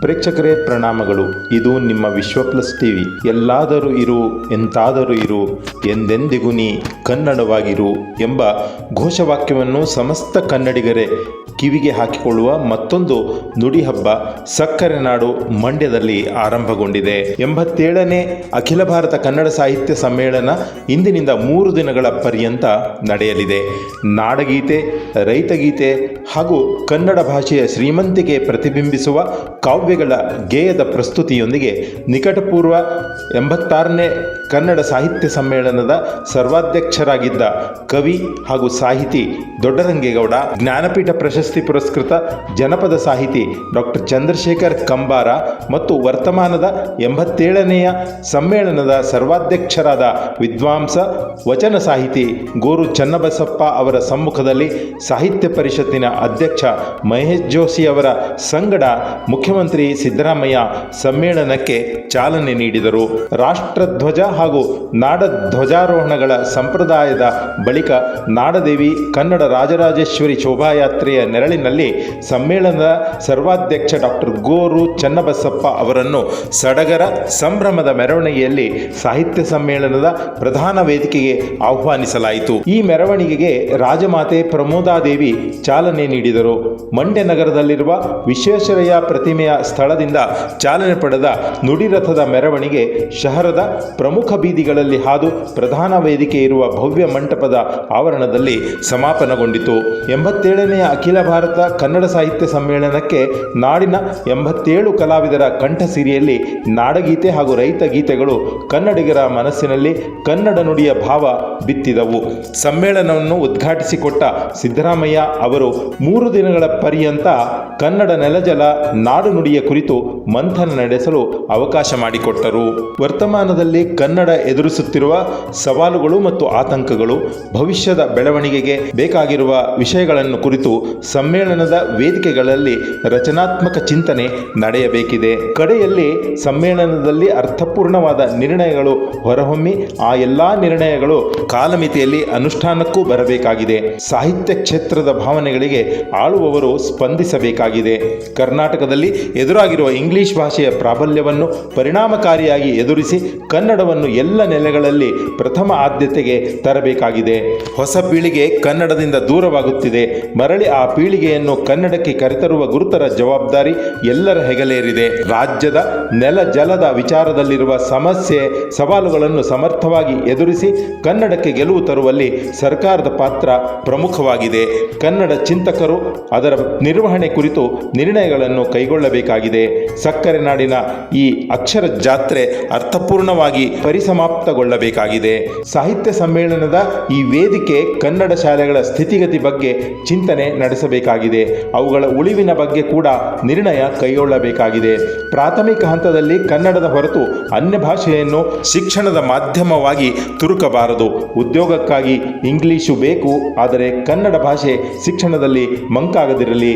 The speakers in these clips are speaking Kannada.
ಪ್ರೇಕ್ಷಕರೇ ಪ್ರಣಾಮಗಳು. ಇದು ನಿಮ್ಮ ವಿಶ್ವ ಪ್ಲಸ್ ಟಿವಿ. ಎಲ್ಲಾದರೂ ಇರು, ಎಂತಾದರೂ ಇರು, ಎಂದೆಂದಿಗೂ ನೀ ಕನ್ನಡವಾಗಿರು ಎಂಬ ಘೋಷವಾಕ್ಯವನ್ನು ಸಮಸ್ತ ಕನ್ನಡಿಗರೇ ಕಿವಿಗೆ ಹಾಕಿಕೊಳ್ಳುವ ಮತ್ತೊಂದು ನುಡಿ ಹಬ್ಬ ಸಕ್ಕರೆ ನಾಡು ಮಂಡ್ಯದಲ್ಲಿ ಆರಂಭಗೊಂಡಿದೆ. ಎಂಬತ್ತೇಳನೇ ಅಖಿಲ ಭಾರತ ಕನ್ನಡ ಸಾಹಿತ್ಯ ಸಮ್ಮೇಳನ ಇಂದಿನಿಂದ ಮೂರು ದಿನಗಳ ಪರ್ಯಂತ ನಡೆಯಲಿದೆ. ನಾಡಗೀತೆ, ರೈತಗೀತೆ ಹಾಗೂ ಕನ್ನಡ ಭಾಷೆಯ ಶ್ರೀಮಂತಿಕೆ ಪ್ರತಿಬಿಂಬಿಸುವ ಕಾವ್ಯಗಳ ಗೇಯದ ಪ್ರಸ್ತುತಿಯೊಂದಿಗೆ ನಿಕಟಪೂರ್ವ ಎಂಬತ್ತಾರನೇ ಕನ್ನಡ ಸಾಹಿತ್ಯ ಸಮ್ಮೇಳನದ ಸರ್ವಾಧ್ಯಕ್ಷರಾಗಿದ್ದ ಕವಿ ಹಾಗೂ ಸಾಹಿತಿ ದೊಡ್ಡರಂಗೇಗೌಡ, ಜ್ಞಾನಪೀಠ ಪ್ರಶಸ್ತಿ ಪುರಸ್ಕೃತ ಜನಪದ ಸಾಹಿತಿ ಡಾಕ್ಟರ್ ಚಂದ್ರಶೇಖರ್ ಕಂಬಾರ ಮತ್ತು ವರ್ತಮಾನದ ಎಂಬತ್ತೇಳನೆಯ ಸಮ್ಮೇಳನದ ಸರ್ವಾಧ್ಯಕ್ಷರಾದ ವಿದ್ವಾಂಸ, ವಚನ ಸಾಹಿತಿ ಗೋರು ಚನ್ನಬಸಪ್ಪ ಅವರ ಸಮ್ಮುಖದಲ್ಲಿ ಸಾಹಿತ್ಯ ಪರಿಷತ್ತಿನ ಅಧ್ಯಕ್ಷ ಮಹೇಶ್ ಜೋಶಿ ಅವರ ಸಂಗಡ ಮುಖ್ಯಮಂತ್ರಿ ಸಿದ್ದರಾಮಯ್ಯ ಸಮ್ಮೇಳನಕ್ಕೆ ಚಾಲನೆ ನೀಡಿದರು. ರಾಷ್ಟ್ರಧ್ವಜ ಹಾಗೂ ನಾಡ ಧ್ವಜಾರೋಹಣಗಳ ಸಂಪ್ರದಾಯದ ಬಳಿಕ ನಾಡದೇವಿ ಕನ್ನಡ ರಾಜರಾಜೇಶ್ವರಿ ಶೋಭಾಯಾತ್ರೆಯ ನೆರಳಿನಲ್ಲಿ ಸಮ್ಮೇಳನದ ಸರ್ವಾಧ್ಯಕ್ಷ ಡಾಕ್ಟರ್ ಗೋರು ಚನ್ನಬಸಪ್ಪ ಅವರನ್ನು ಸಡಗರ ಸಂಭ್ರಮದ ಮೆರವಣಿಗೆಯಲ್ಲಿ ಸಾಹಿತ್ಯ ಸಮ್ಮೇಳನದ ಪ್ರಧಾನ ವೇದಿಕೆಗೆ ಆಹ್ವಾನಿಸಲಾಯಿತು. ಈ ಮೆರವಣಿಗೆಗೆ ರಾಜಮಾತೆ ಪ್ರಮೋದಾದೇವಿ ಚಾಲನೆ ನೀಡಿದರು. ಮಂಡ್ಯ ನಗರದಲ್ಲಿರುವ ವಿಶ್ವೇಶ್ವರಯ್ಯ ಪ್ರತಿಮೆಯ ಸ್ಥಳದಿಂದ ಚಾಲನೆ ಪಡೆದ ನುಡಿರಥದ ಮೆರವಣಿಗೆ ಶಹರದ ಪ್ರಮುಖ ಬೀದಿಗಳಲ್ಲಿ ಹಾದು ಪ್ರಧಾನ ವೇದಿಕೆ ಇರುವ ಭವ್ಯ ಮಂಟಪದ ಆವರಣದಲ್ಲಿ ಸಮಾಪನಗೊಂಡಿತು. ಎಂಬತ್ತೇಳನೆಯ ಅಖಿಲ ಭಾರತ ಕನ್ನಡ ಸಾಹಿತ್ಯ ಸಮ್ಮೇಳನಕ್ಕೆ ನಾಡಿನ ಎಂಬತ್ತೇಳು ಕಲಾವಿದರ ಕಂಠಸಿರಿಯಲ್ಲಿ ನಾಡಗೀತೆ ಹಾಗೂ ರೈತ ಗೀತೆಗಳು ಕನ್ನಡಿಗರ ಮನಸ್ಸಿನಲ್ಲಿ ಕನ್ನಡ ನುಡಿಯ ಭಾವ ಬಿತ್ತಿದವು. ಸಮ್ಮೇಳನವನ್ನು ಉದ್ಘಾಟಿಸಿಕೊಟ್ಟ ಸಿದ್ದರಾಮಯ್ಯ ಅವರು ಮೂರು ದಿನಗಳ ಪರ್ಯಂತ ಕನ್ನಡ ನೆಲಜಲ ನಾಡು ನುಡಿಯ ಕುರಿತು ಮಂಥನ ನಡೆಸಲು ಅವಕಾಶ ಮಾಡಿಕೊಟ್ಟರು. ವರ್ತಮಾನದಲ್ಲಿ ಕನ್ನಡ ಎದುರಿಸುತ್ತಿರುವ ಸವಾಲುಗಳು ಮತ್ತು ಆತಂಕಗಳು, ಭವಿಷ್ಯದ ಬೆಳವಣಿಗೆಗೆ ಬೇಕಾಗಿರುವ ವಿಷಯಗಳನ್ನು ಕುರಿತು ಸಮ್ಮೇಳನದ ವೇದಿಕೆಗಳಲ್ಲಿ ರಚನಾತ್ಮಕ ಚಿಂತನೆ ನಡೆಯಬೇಕಿದೆ. ಕಡೆಯಲ್ಲಿ ಸಮ್ಮೇಳನದಲ್ಲಿ ಅರ್ಥಪೂರ್ಣವಾದ ನಿರ್ಣಯಗಳು ಹೊರಹೊಮ್ಮಿ, ಆ ಎಲ್ಲ ನಿರ್ಣಯಗಳು ಕಾಲಮಿತಿಯಲ್ಲಿ ಅನುಷ್ಠಾನಕ್ಕೂ ಬರಬೇಕಾಗಿದೆ. ಸಾಹಿತ್ಯ ಕ್ಷೇತ್ರದ ಭಾವನೆಗಳಿಗೆ ಆಳುವವರು ಸ್ಪಂದಿಸಬೇಕಾಗಿದೆ. ಕರ್ನಾಟಕದಲ್ಲಿ ಎದುರಾಗಿರುವ ಇಂಗ್ಲಿಷ್ ಭಾಷೆಯ ಪ್ರಾಬಲ್ಯವನ್ನು ಪರಿಣಾಮಕಾರಿಯಾಗಿ ಎದುರಿಸಿ ಕನ್ನಡವನ್ನು ಎಲ್ಲ ನೆಲೆಗಳಲ್ಲಿ ಪ್ರಥಮ ಆದ್ಯತೆಗೆ ತರಬೇಕಾಗಿದೆ. ಹೊಸ ಪೀಳಿಗೆ ಕನ್ನಡದಿಂದ ದೂರವಾಗುತ್ತಿದೆ. ಮರಳಿ ಆ ಪೀಳಿಗೆಯನ್ನು ಕನ್ನಡಕ್ಕೆ ಕರೆತರುವ ಗುರುತರ ಜವಾಬ್ದಾರಿ ಎಲ್ಲರ ಹೆಗಲೇರಿದೆ. ರಾಜ್ಯದ ನೆಲ ಜಲದ ವಿಚಾರದಲ್ಲಿರುವ ಸಮಸ್ಯೆ ಸವಾಲುಗಳನ್ನು ಸಮರ್ಥವಾಗಿ ಎದುರಿಸಿ ಕನ್ನಡಕ್ಕೆ ಗೆಲುವು ತರುವಲ್ಲಿ ಸರ್ಕಾರದ ಪಾತ್ರ ಪ್ರಮುಖವಾಗಿದೆ. ಕನ್ನಡ ಚಿಂತಕರು ಅದರ ನಿರ್ವಹಣೆ ಕುರಿತು ನಿರ್ಣಯಗಳನ್ನು ಕೈಗೊಳ್ಳಬೇಕಾಗಿದೆ. ಸಕ್ಕರೆ ನಾಡಿನ ಈ ಅಕ್ಷರ ಜಾತ್ರೆ ಅರ್ಥಪೂರ್ಣವಾಗಿ ಪರಿಸಮಾಪ್ತಗೊಳ್ಳಬೇಕಾಗಿದೆ. ಸಾಹಿತ್ಯ ಸಮ್ಮೇಳನದ ಈ ವೇದಿಕೆ ಕನ್ನಡ ಶಾಲೆಗಳ ಸ್ಥಿತಿಗತಿ ಬಗ್ಗೆ ಚಿಂತನೆ ನಡೆಸಬೇಕಾಗಿದೆ. ಅವುಗಳ ಉಳಿವಿನ ಬಗ್ಗೆ ಕೂಡ ನಿರ್ಣಯ ಕೈಗೊಳ್ಳಬೇಕಾಗಿದೆ. ಪ್ರಾಥಮಿಕ ಹಂತದಲ್ಲಿ ಕನ್ನಡದ ಹೊರತು ಅನ್ಯ ಭಾಷೆಯನ್ನು ಶಿಕ್ಷಣದ ಮಾಧ್ಯಮವಾಗಿ ತುರುಕಬಾರದು. ಉದ್ಯೋಗಕ್ಕಾಗಿ ಇಂಗ್ಲಿಶು ಬೇಕು, ಆದರೆ ಕನ್ನಡ ಭಾಷೆ ಶಿಕ್ಷಣದಲ್ಲಿ ಮಂಕಾಗದಿರಲಿ.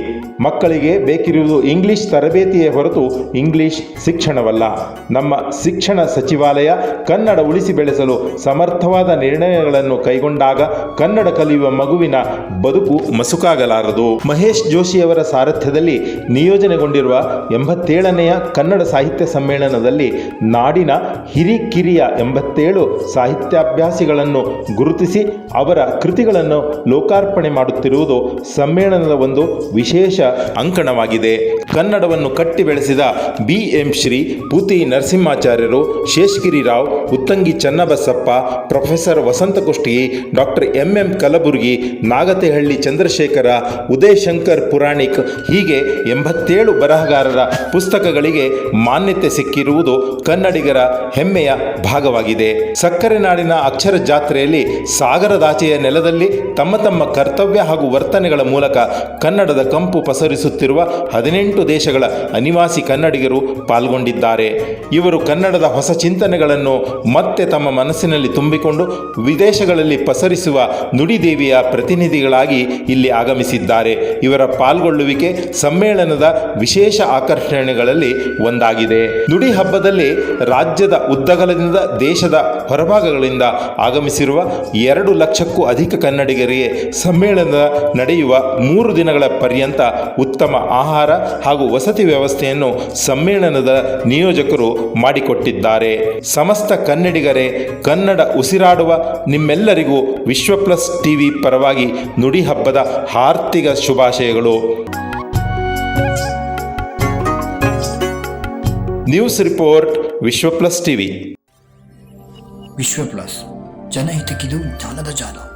ಮಕ್ಕಳಿಗೆ ಬೇಕಿರುವುದು ಇಂಗ್ಲಿಷ್ ತರಬೇತಿಯೇ ಹೊರತು ಇಂಗ್ಲಿಷ್ ಶಿಕ್ಷಣವಲ್ಲ. ನಮ್ಮ ಶಿಕ್ಷಣ ಸಚಿವಾಲಯ ಕನ್ನಡ ಉಳಿಸಿ ಬೆಳೆಸಲು ಸಮರ್ಥವಾದ ನಿರ್ಣಯಗಳನ್ನು ಕೈಗೊಂಡಾಗ ಕನ್ನಡ ಕಲಿಯುವ ಮಗುವಿನ ಬದುಕು ಮಸುಕಾಗಲಾರದು. ಮಹೇಶ್ ಜೋಶಿಯವರ ಸಾರಥ್ಯದಲ್ಲಿ ನಿಯೋಜನೆಗೊಂಡಿರುವ ಎಂಬತ್ತೇಳನೆಯ ಕನ್ನಡ ಸಾಹಿತ್ಯ ಸಮ್ಮೇಳನದಲ್ಲಿ ನಾಡಿನ ಹಿರಿಕಿರಿಯ ಎಂಬತ್ತೇಳು ಸಾಹಿತ್ಯಾಭ್ಯಾಸಿಗಳನ್ನು ಗುರುತಿಸಿ ಅವರ ಕೃತಿಗಳನ್ನು ಲೋಕಾರ್ಪಣೆ ಮಾಡುತ್ತಿರುವುದು ಸಮ್ಮೇಳನದ ಒಂದು ವಿಶೇಷ ಅಂಕಣವಾಗಿದೆ. ಕನ್ನಡವನ್ನು ಕಟ್ಟಿ ಬೆಳೆಸಿದ B M Shri ಪೂತಿ ನರಸಿಂಹಾಚಾರ್ಯರು Sheshagiri Rao, Uttangi Channabasappa, professor Vasant Kushtagi doctor M M Kalburgi, Nagathihalli Chandrashekhara, Uday Shankar Puranik ಹೀಗೆ ಎಂಬತ್ತೇಳು ಬರಹಗಾರರ ಪುಸ್ತಕಗಳಿಗೆ ಮಾನ್ಯತೆ ಸಿಕ್ಕಿರುವುದು ಕನ್ನಡಿಗರ ಹೆಮ್ಮೆಯ ಭಾಗವಾಗಿದೆ. ಸಕ್ಕರೆ ನಾಡಿನ ಅಕ್ಷರ ಜಾತ್ರೆಯಲ್ಲಿ ಸಾಗರದಾಚೆಯ ನೆಲದಲ್ಲಿ ತಮ್ಮ ತಮ್ಮ ಕರ್ತವ್ಯ ಹಾಗೂ ವರ್ತನೆಗಳ ಮೂಲಕ ಕನ್ನಡದ ಕಂಪು ಪಸರಿಸುತ್ತಿರುವ ಹದಿನೆಂಟು ದೇಶಗಳ ಅನಿವಾಸಿ ಕನ್ನಡಿಗರು ಪಾಲ್ಗೊಂಡಿದ್ದಾರೆ. ಇವರು ಕನ್ನಡದ ಹೊಸ ಚಿಂತನೆಗಳನ್ನು ಮತ್ತೆ ತಮ್ಮ ಮನಸ್ಸಿನಲ್ಲಿ ತುಂಬಿಕೊಂಡು ವಿದೇಶಗಳಲ್ಲಿ ಪಸರಿಸುವ ನುಡಿದೇವಿಯ ಪ್ರತಿನಿಧಿಗಳಾಗಿ ಇಲ್ಲಿ ಆಗಮಿಸಿದ್ದಾರೆ. ಇವರ ಪಾಲ್ಗೊಳ್ಳುವಿಕೆ ಸಮ್ಮೇಳನದ ವಿಶೇಷ ಆಕರ್ಷಣೆಗಳಲ್ಲಿ ಒಂದಾಗಿದೆ. ನುಡಿ ಹಬ್ಬದಲ್ಲಿ ರಾಜ್ಯದ ಉದ್ದಗಲದಿಂದ ದೇಶದ ಹೊರಭಾಗಗಳಿಂದ ಆಗಮಿಸಿರುವ ಎರಡು ಲಕ್ಷಕ್ಕೂ ಅಧಿಕ ಕನ್ನಡಿಗರಿಗೆ ಸಮ್ಮೇಳನ ನಡೆಯುವ ಮೂರು ದಿನಗಳ ಪರ್ಯಂತ ಉತ್ತಮ ಆಹಾರ ಹಾಗೂ ವಸತಿ ವ್ಯವಸ್ಥೆಯನ್ನು ಸಮ್ಮೇಳನದ ನಿಯೋಜಕರು ಮಾಡಿಕೊಟ್ಟಿದ್ದಾರೆ. ಸಮಸ್ತ ಕನ್ನಡಿಗರೇ, ಕನ್ನಡ ಉಸಿರಾಡುವ ನಿಮ್ಮೆಲ್ಲರಿಗೂ ವಿಶ್ವ ಪ್ಲಸ್ ಟಿವಿ ಪರವಾಗಿ ನುಡಿ ಹಬ್ಬದ ಆರ್ಥಿಕ ಶುಭಾಶಯಗಳು. News report Vishwa plus TV. Vishwa plus ಜನಹಿತಕ್ಕಿದು ಜಾಲದ ಜಾಲ.